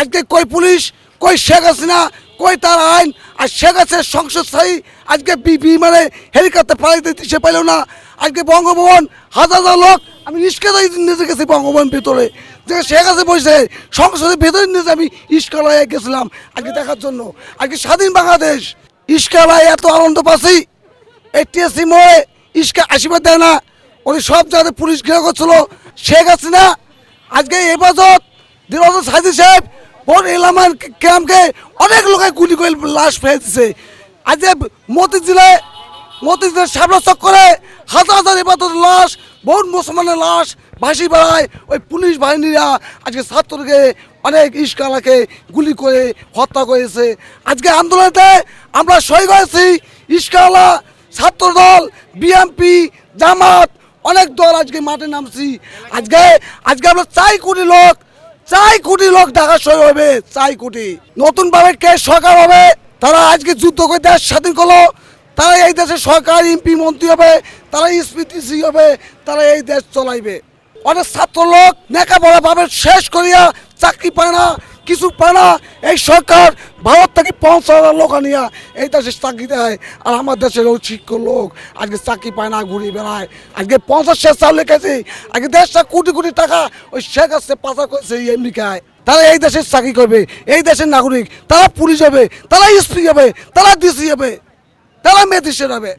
আজকে কই পুলিশ, কই শেখ হাসিনা, কই তার আইন, আর শেখ হাসিনার সংসদ স্থায়ী আজকে বি মানে হেলিকপ্টার পালাইতে দিতে পাইল না। আজকে বঙ্গভবন হাজার হাজার লোক, আমি ইস্কালায় নিয়ে গেছি বঙ্গভবন ভিতরে। যে শেখ হাসিনা বসে, সংসদের ভেতরে নিয়ে আমি ইস্কালয়ে গেছিলাম আজকে দেখার জন্য। আজকে স্বাধীন বাংলাদেশ ইস্কালায় এত আনন্দ পাচ্ছি। এটিএসসি মোড়ে ইস্কা আশীর্বাদ দেয় না। উনি সব জায়গায় পুলিশ ঘিরে করছিল। শেখ হাসিনা, আজকে হেফাজত দিনবন্ধু সাইদি সাহেব ভোট এলামান ক্যাম্পকে অনেক লোকে গুলি করে লাশ ফেলে দিছে আজকে মতিঝিলে মতিঝিলের সামনে চক্করে হাজার হাজার হেফাজত লাশ বহুত মুসলমানের লাশ ভাসি বেড়ায়। ওই পুলিশ বাহিনীরা আজকে ছাত্রকে অনেক ইস্কালাকে গুলি করে হত্যা করেছে। আজকে আন্দোলনে আমরা সই করেছি ইস্কালা ছাত্রদল, বিএমপি, জামাত, অনেক দল আজকে মাঠে নামছি। আজকে আজকে আমরা চাই কোটি লোক চাই কোটি লোক ঢাকা সই হবে, চাই কোটি। নতুন ভাবে কে সরকার হবে, তারা আজকে যুদ্ধ করে দেশ স্বাধীন করল, তারা এই দেশের সরকার, এমপি, মন্ত্রী হবে, তারা স্পিটিসি হবে, তারা এই দেশ চলাইবে। অনেক ছাত্র লোক নেকাপড়া ভাবে শেষ করিয়া চাকরি পায় না কিছু পায় না। এই সরকার ভারত থেকে পঞ্চাশ হাজার লোক আনিয়া এই দেশে চাকরি দেয়। আর আমার দেশের শিক্ষক লোক আজকে চাকরি পায় না ঘুরে বেড়ায়। আজকে পঞ্চাশ শেষ চাল লেগেছে আজকে দেশটা কোটি কোটি টাকা ওই শেখ আসছে পাচার করেছে আমেরিকায়। তারা এই দেশের চাকরি করবে। এই দেশের নাগরিক, তারা পুলিশ হবে, তারা এসপি হবে, তারা ডিসি হবে, তারা মেদিসের হবে।